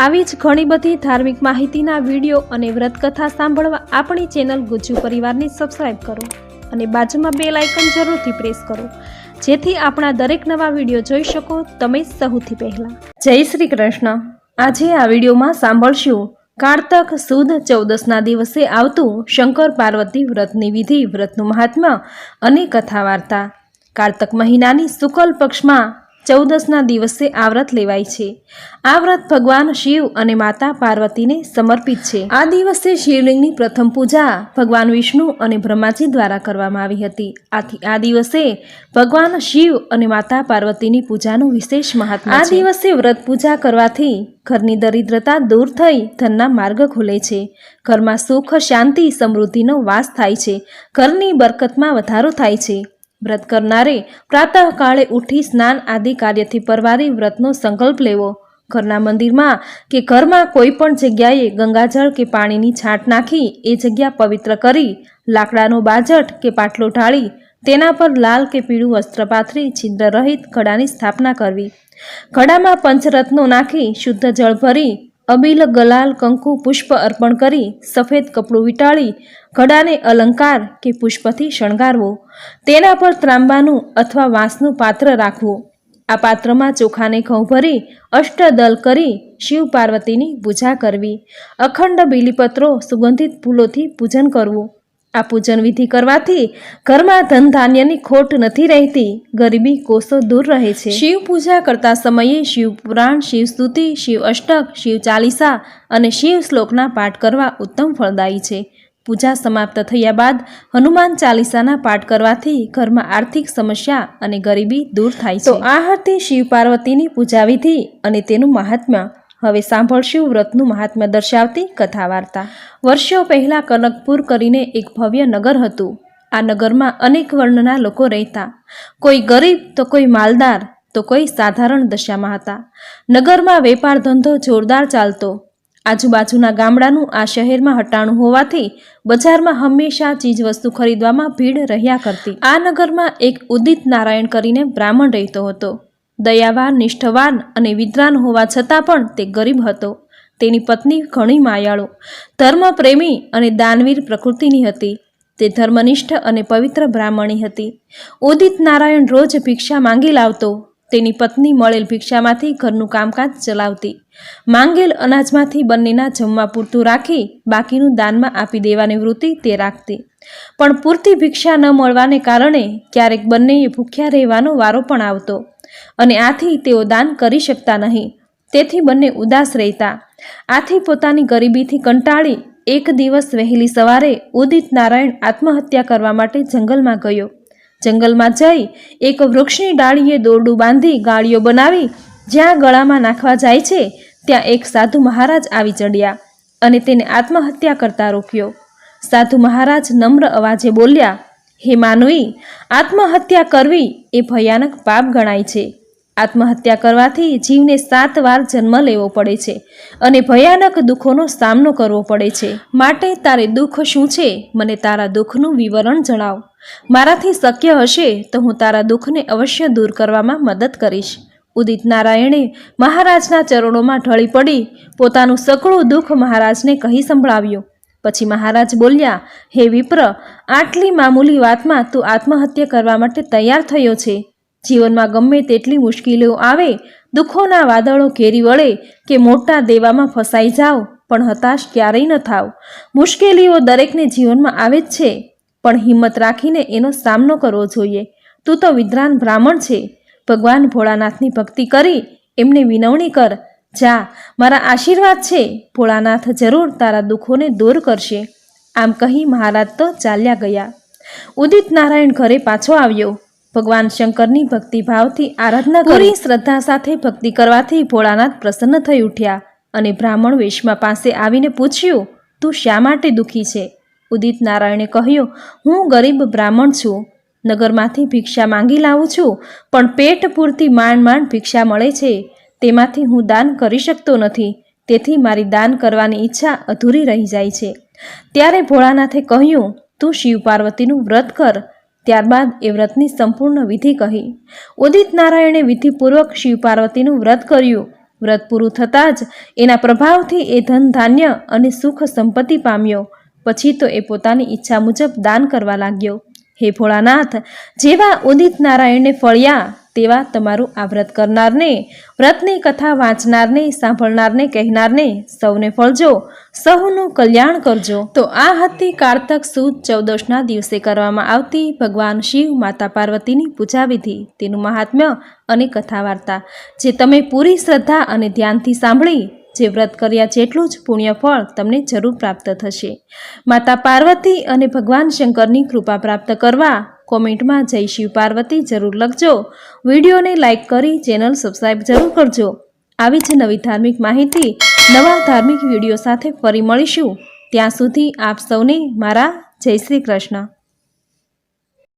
આવી જ ઘણી બધી ધાર્મિક માહિતીના વીડિયો અને વ્રતકથા સાંભળવા આપણી ચેનલ ગુજ્જુ પરિવારને સબસ્ક્રાઈબ કરો અને બાજુમાં બે લાઇકન જરૂરથી પ્રેસ કરો. જેથી આપણા દરેક નવા વીડિયો જોઈ શકો તમે સૌથી પહેલા. જય શ્રી કૃષ્ણ. આજે આ વિડીયોમાં સાંભળશું કારતક સુદ ચૌદસના દિવસે આવતું શંકર પાર્વતી વ્રતની વિધિ, વ્રતનું મહાત્મ્ય અને કથા વાર્તા કારતક મહિનાની શુકલ પક્ષમાં ચૌદસના દિવસે આ વ્રત લેવાય છે. આ વ્રત ભગવાન શિવ અને માતા પાર્વતીને સમર્પિત છે. આ દિવસે શિવલિંગની પ્રથમ પૂજા ભગવાન વિષ્ણુ અને બ્રહ્માજી દ્વારા કરવામાં આવી હતી. આથી આ દિવસે ભગવાન શિવ અને માતા પાર્વતીની પૂજાનું વિશેષ મહત્વ આ દિવસે વ્રત પૂજા કરવાથી ઘરની દરિદ્રતા દૂર થઈ ધનના માર્ગ ખુલે છે. ઘરમાં સુખ શાંતિ સમૃદ્ધિનો વાસ થાય છે. ઘરની બરકતમાં વધારો થાય છે. વ્રત કરનારે પ્રાતઃકાળે ઉઠી સ્નાન આદિ કાર્યથી પરવારી વ્રતનો સંકલ્પ લેવો. ઘરના મંદિરમાં કે ઘરમાં કોઈ પણ જગ્યાએ ગંગાજળ કે પાણીની છાંટ નાખી એ જગ્યા પવિત્ર કરી, લાકડાનો બાજટ કે પાટલો ઢાળી, તેના પર લાલ કે પીળું વસ્ત્ર પાથરી છિદ્ર રહિત ઘડાની સ્થાપના કરવી. ઘડામાં પંચરત્નો નાખી શુદ્ધ જળ ભરી અબીલ ગલાલ કંકુ પુષ્પ અર્પણ કરી સફેદ કપડું વીંટાળી, ઘડાને અલંકાર કે પુષ્પથી શણગારવો. તેના પર ત્રાંબાનું અથવા વાંસનું પાત્ર રાખવું. આ પાત્રમાં ચોખાને ઘઉં ભરી અષ્ટદલ કરી શિવ પાર્વતીની પૂજા કરવી. અખંડ બીલીપત્રો સુગંધિત ફૂલોથી પૂજન કરવું. આ પૂજન વિધિ કરવાથી ઘરમાં ધન ધાન્યની ખોટ નથી રહેતી ગરીબી કોષો દૂર રહે છે. શિવ પૂજા કરતા સમયે શિવ પુરાણ શિવ સ્તુતિ શિવ અષ્ટક શિવ ચાલીસા અને શિવ શ્લોકના પાઠ કરવા ઉત્તમ ફળદાયી છે. પૂજા સમાપ્ત થયા બાદ હનુમાન ચાલીસાના પાઠ કરવાથી ઘરમાં આર્થિક સમસ્યા અને ગરીબી દૂર થાય છે તો આ હતી શિવ પાર્વતીની પૂજા વિધિ અને તેનું મહાત્મ્ય હવે સાંભળશું વ્રતનું મહાત્મ્ય દર્શાવતી કથા વાર્તા વર્ષો પહેલાં કનકપુર કરીને એક ભવ્ય નગર હતું. આ નગરમાં અનેક વર્ણના લોકો રહેતા. કોઈ ગરીબ તો કોઈ માલદાર, તો કોઈ સાધારણ દશામાં હતા. નગરમાં વેપાર ધંધો જોરદાર ચાલતો. આજુબાજુના ગામડાનું આ શહેરમાં હટાણું હોવાથી બજારમાં હંમેશા ચીજવસ્તુ ખરીદવામાં ભીડ રહ્યા કરતી. આ નગરમાં એક ઉદિત નારાયણ કરીને બ્રાહ્મણ રહેતો હતો. દયાવાન, નિષ્ઠવાન અને વિદ્વાન હોવા છતાં પણ તે ગરીબ હતો. તેની પત્ની ઘણી માયાળો, ધર્મપ્રેમી અને દાનવીર પ્રકૃતિની હતી. તે ધર્મનિષ્ઠ અને પવિત્ર બ્રાહ્મણી હતી. ઉદિત નારાયણ રોજ ભિક્ષા માંગી લાવતો. તેની પત્ની મળેલ ભિક્ષામાંથી ઘરનું કામકાજ ચલાવતી. માંગેલ અનાજમાંથી બંનેના જમવા પૂરતું રાખી બાકીનું દાનમાં આપી દેવાની વૃત્તિ તે રાખતી. પણ પૂરતી ભિક્ષા ન મળવાને કારણે ક્યારેક બંનેએ ભૂખ્યા રહેવાનો વારો પણ આવતો. અને આથી તેઓ દાન કરી શકતા નહીં. તેથી બંને ઉદાસ રહેતા. આથી પોતાની ગરીબીથી કંટાળી એક દિવસ વહેલી સવારે ઉદિત નારાયણ આત્મહત્યા કરવા માટે જંગલમાં ગયો. જંગલમાં જઈ એક વૃક્ષની ડાળીએ દોરડું બાંધી ગાળીઓ બનાવી જ્યાં ગળામાં નાખવા જાય છે ત્યાં એક સાધુ મહારાજ આવી ચડ્યા અને તેને આત્મહત્યા કરતા રોક્યો. સાધુ મહારાજ નમ્ર અવાજે બોલ્યા હે માનવી, આત્મહત્યા કરવી એ ભયાનક પાપ ગણાય છે. આત્મહત્યા કરવાથી જીવને સાત વાર જન્મ લેવો પડે છે અને ભયાનક દુઃખોનો સામનો કરવો પડે છે. માટે તારે દુઃખ શું છે? મને તારા દુઃખનું વિવરણ જણાવ. મારાથી શક્ય હશે તો હું તારા દુઃખને અવશ્ય દૂર કરવામાં મદદ કરીશ. ઉદિત નારાયણે મહારાજના ચરણોમાં ઢળી પડી, પોતાનું સકળું દુઃખ મહારાજને કહી સંભળાવ્યું. પછી મહારાજ બોલ્યા, હે વિપ્ર, આટલી મામૂલી વાતમાં તું આત્મહત્યા કરવા માટે તૈયાર થયો છે. જીવનમાં ગમે તેટલી મુશ્કેલીઓ આવે, દુઃખોના વાદળો ઘેરી વળે કે મોટા દેવામાં ફસાઈ જાઓ, પણ હતાશ ક્યારેય ન થાવ. મુશ્કેલીઓ દરેકને જીવનમાં આવે જ છે, પણ હિંમત રાખીને એનો સામનો કરવો જોઈએ. તું તો વિદ્વાન બ્રાહ્મણ છે. ભગવાન ભોળાનાથની ભક્તિ કરી, એમને વિનવણી કર જા, મારા આશીર્વાદ છે. ભોળાનાથ જરૂર તારા દુઃખોને દૂર કરશે. આમ કહી મહારાજ તો ચાલ્યા ગયા. ઉદિત નારાયણ ઘરે પાછો આવ્યો. ભગવાન શંકરની ભક્તિભાવથી આરાધના કરી. શ્રદ્ધા સાથે ભક્તિ કરવાથી ભોળાનાથ પ્રસન્ન થઈ ઉઠ્યા અને બ્રાહ્મણ વેશમાં પાસે આવીને પૂછ્યું, તું શા માટે દુઃખી છે? ઉદિત નારાયણે કહ્યું, હું ગરીબ બ્રાહ્મણ છું. નગરમાંથી ભિક્ષા માંગી લાવું છું, પણ પેટ પૂરતી માંડ માંડ ભિક્ષા મળે છે. તેમાંથી હું દાન કરી શકતો નથી. તેથી મારી દાન કરવાની ઈચ્છા અધૂરી રહી જાય છે. ત્યારે ભોળાનાથે કહ્યું, તું શિવ પાર્વતીનું વ્રત કર. ત્યારબાદ એ વ્રતની સંપૂર્ણ વિધિ કહી. ઉદિત નારાયણે વિધિપૂર્વક શિવ પાર્વતીનું વ્રત કર્યું. વ્રત પૂરું થતાં જ એના પ્રભાવથી એ ધન ધાન્ય અને સુખ સંપત્તિ પામ્યો. પછી તો એ પોતાની ઈચ્છા મુજબ દાન કરવા લાગ્યો. હે ભોળાનાથ, જેવા ઉદિત નારાયણને ફળ્યા તેવા તમારું આ વ્રત કરનારને, વ્રતની કથા વાંચનારને, સાંભળનારને કહેનારને સૌને ફળજો સૌનું કલ્યાણ કરજો. તો આ હતી કારતક સુદ ચૌદશના દિવસે કરવામાં આવતી ભગવાન શિવ માતા પાર્વતીની પૂજા વિધિ તેનું મહાત્મ્ય અને કથા વાર્તા જે તમે પૂરી શ્રદ્ધા અને ધ્યાનથી સાંભળી, જે વ્રત કર્યા જેટલું જ પુણ્ય ફળ તમને જરૂર પ્રાપ્ત થશે. માતા પાર્વતી અને ભગવાન શંકરની કૃપા પ્રાપ્ત કરવા કોમેન્ટમાં જય શિવ પાર્વતી, જરૂર લખજો. વિડીયોને લાઇક કરી ચેનલ સબસ્ક્રાઈબ જરૂર કરજો. આવી જ નવી ધાર્મિક માહિતી, નવા ધાર્મિક વીડિયો સાથે ફરી મળીશું. ત્યાં સુધી આપ સૌને મારા જય શ્રી કૃષ્ણ.